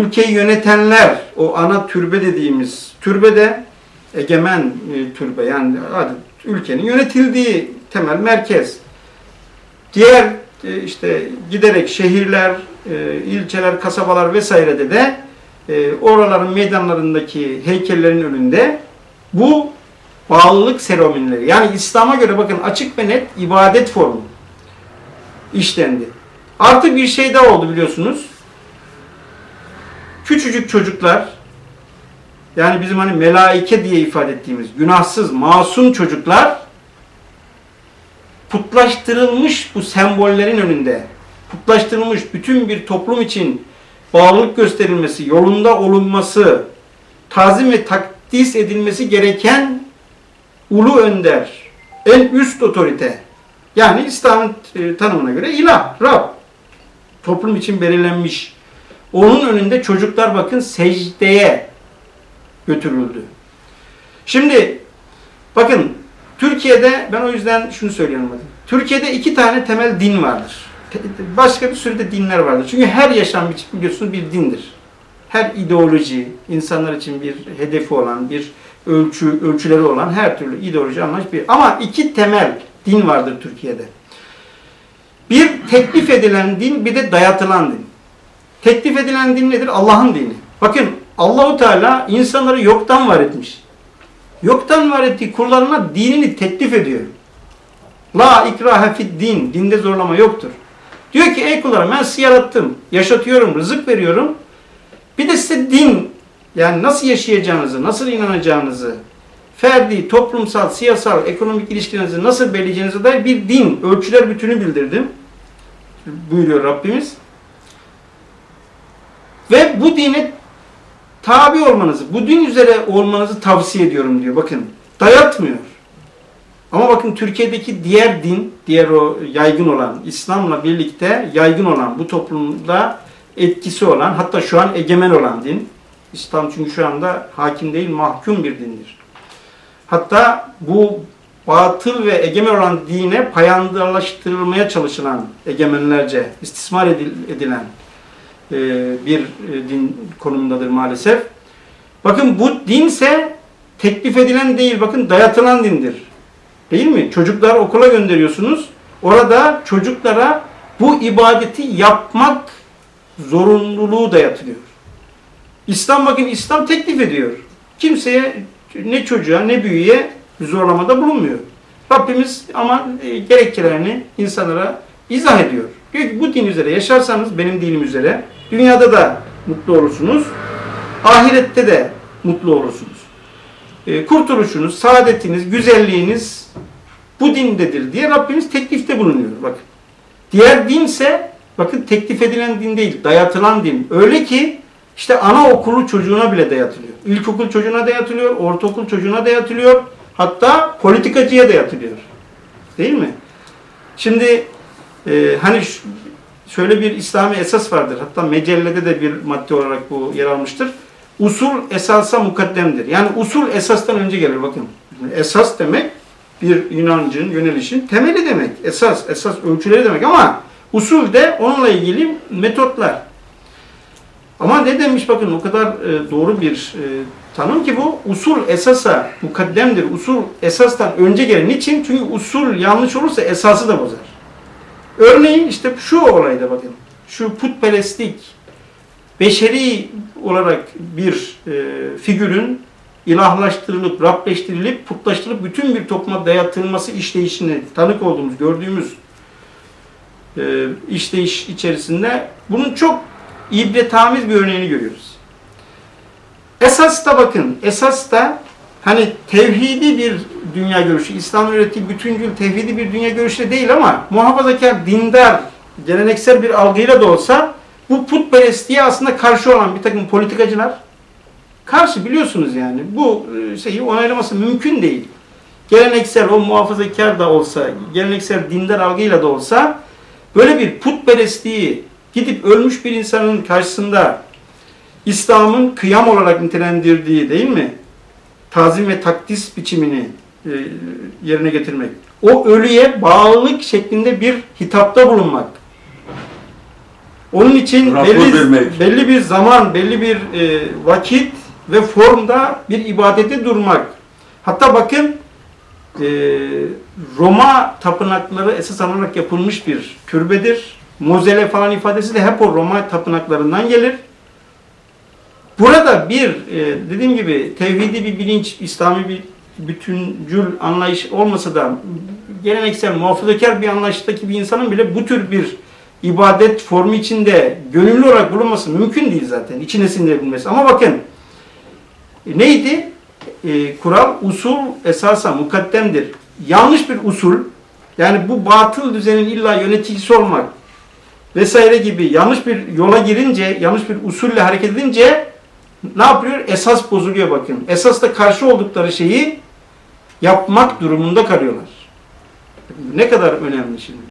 ülkeyi yönetenler, o ana türbe dediğimiz türbede egemen e, türbe yani adı, ülkenin yönetildiği temel merkez. Diğer e, işte giderek şehirler, e, ilçeler, kasabalar vesairede de oraların meydanlarındaki heykellerin önünde bu bağlılık seremonileri yani İslam'a göre bakın açık ve net ibadet formu işlendi. Artı bir şey daha oldu biliyorsunuz. Küçücük çocuklar yani bizim hani melaike diye ifade ettiğimiz günahsız, masum çocuklar putlaştırılmış bu sembollerin önünde putlaştırılmış bütün bir toplum için bağlılık gösterilmesi, yolunda olunması, tazim ve takdis edilmesi gereken ulu önder, en üst otorite. Yani İslam'ın e, tanımına göre ilah, Rab. Toplum için belirlenmiş. Onun önünde çocuklar bakın secdeye götürüldü. Şimdi bakın Türkiye'de ben o yüzden şunu söylüyorum. Türkiye'de iki tane temel din vardır. Başka bir sürü de dinler vardır. Çünkü her yaşam biliyorsunuz bir dindir. Her ideoloji, insanlar için bir hedefi olan, bir ölçü ölçüleri olan her türlü ideoloji anlayış bir. Ama iki temel din vardır Türkiye'de. Bir teklif edilen din, bir de dayatılan din. Teklif edilen din nedir? Allah'ın dini. Bakın Allahu Teala insanları yoktan var etmiş. Yoktan var ettiği kullarına dinini teklif ediyor. La ikrahe fid din. Dinde zorlama yoktur. Diyor ki ey kullarım ben sizi yarattım. Yaşatıyorum, rızık veriyorum. Bir de size din yani nasıl yaşayacağınızı, nasıl inanacağınızı, ferdi, toplumsal, siyasal, ekonomik ilişkilerinizi nasıl belirleyeceğinize dair bir din, ölçüler bütünü bildirdim. Buyuruyor Rabbimiz. Ve bu dine tabi olmanızı, bu din üzere olmanızı tavsiye ediyorum diyor. Bakın dayatmıyor. Ama bakın Türkiye'deki diğer din, diğer o yaygın olan, İslam'la birlikte yaygın olan, bu toplumda etkisi olan, hatta şu an egemen olan din, İslam çünkü şu anda hakim değil, mahkum bir dindir. Hatta bu batıl ve egemen olan dine payandalaştırılmaya çalışılan egemenlerce istismar edil- edilen e, bir e, din konumundadır maalesef. Bakın bu dinse teklif edilen değil, bakın dayatılan dindir. Değil mi? Çocuklar okula gönderiyorsunuz. Orada çocuklara bu ibadeti yapmak zorunluluğu dayatılıyor. İslam bakın İslam teklif ediyor. Kimseye ne çocuğa ne büyüye zorlamada bulunmuyor. Rabbimiz ama e, gerekçelerini insanlara izah ediyor. Diyor ki bu din üzere yaşarsanız benim dinim üzere dünyada da mutlu olursunuz. Ahirette de mutlu olursunuz. E, kurtuluşunuz, saadetiniz, güzelliğiniz bu dindedir diye Rabbimiz teklifte bulunuyor. Bakın. Diğer dinse bakın teklif edilen din değil, dayatılan din. Öyle ki işte anaokulu çocuğuna bile dayatılıyor. İlkokul çocuğuna dayatılıyor, ortaokul çocuğuna dayatılıyor. Hatta politikacıya dayatılıyor. Değil mi? Şimdi e, hani ş- şöyle bir İslami esas vardır. Hatta mecellede de bir madde olarak bu yer almıştır. Usul esasa mukaddemdir. Yani usul esastan önce gelir bakın. Esas demek bir inancın, yönelişin temeli demek. Esas, esas ölçüleri demek ama usul de onunla ilgili metotlar. Ama ne demiş bakın o kadar e, doğru bir e, tanım ki bu usul esasa mukaddemdir. Usul esastan önce gelir. Niçin? Çünkü usul yanlış olursa esası da bozar. Örneğin işte şu olayda bakın. Şu putperestlik beşeri olarak bir e, figürün ilahlaştırılıp, Rableştirilip, putlaştırılıp bütün bir topluma dayatılması işleyişini tanık olduğumuz, gördüğümüz e, işleyiş içerisinde bunun çok ibretamiz bir örneğini görüyoruz. Esas da bakın, esas da hani tevhidi bir dünya görüşü, İslam öğrettiği bütüncül tevhidi bir dünya görüşü değil ama muhafazakar, dindar, geleneksel bir algıyla da olsa bu putperestliğe aslında karşı olan bir takım politikacılar karşı biliyorsunuz yani bu e, şeyi onaylaması mümkün değil. Geleneksel o muhafazakar da olsa, geleneksel dindar algıyla da olsa böyle bir putperestliği gidip ölmüş bir insanın karşısında İslam'ın kıyam olarak nitelendirdiği değil mi? Tazim ve takdis biçimini yerine getirmek. O ölüye bağlılık şeklinde bir hitapta bulunmak. Onun için Rapor belli, vermek. belli bir zaman, belli bir e, vakit ve formda bir ibadete durmak. Hatta bakın e, Roma tapınakları esas alarak yapılmış bir türbedir. Mozele falan ifadesi de hep o Roma tapınaklarından gelir. Burada bir e, dediğim gibi tevhidi bir bilinç, İslami bir bütüncül anlayış olmasa da geleneksel, muhafazakar bir anlayıştaki bir insanın bile bu tür bir ibadet formu içinde gönüllü olarak bulunması mümkün değil zaten. İçine sindirebilmesi. Ama bakın e, neydi? E, kural, usul esasa mukaddemdir. Yanlış bir usul, yani bu batıl düzenin illa yöneticisi olmak vesaire gibi yanlış bir yola girince, yanlış bir usulle hareket edince ne yapıyor? Esas bozuluyor bakın. Esasla karşı oldukları şeyi yapmak durumunda kalıyorlar. Ne kadar önemli şimdi.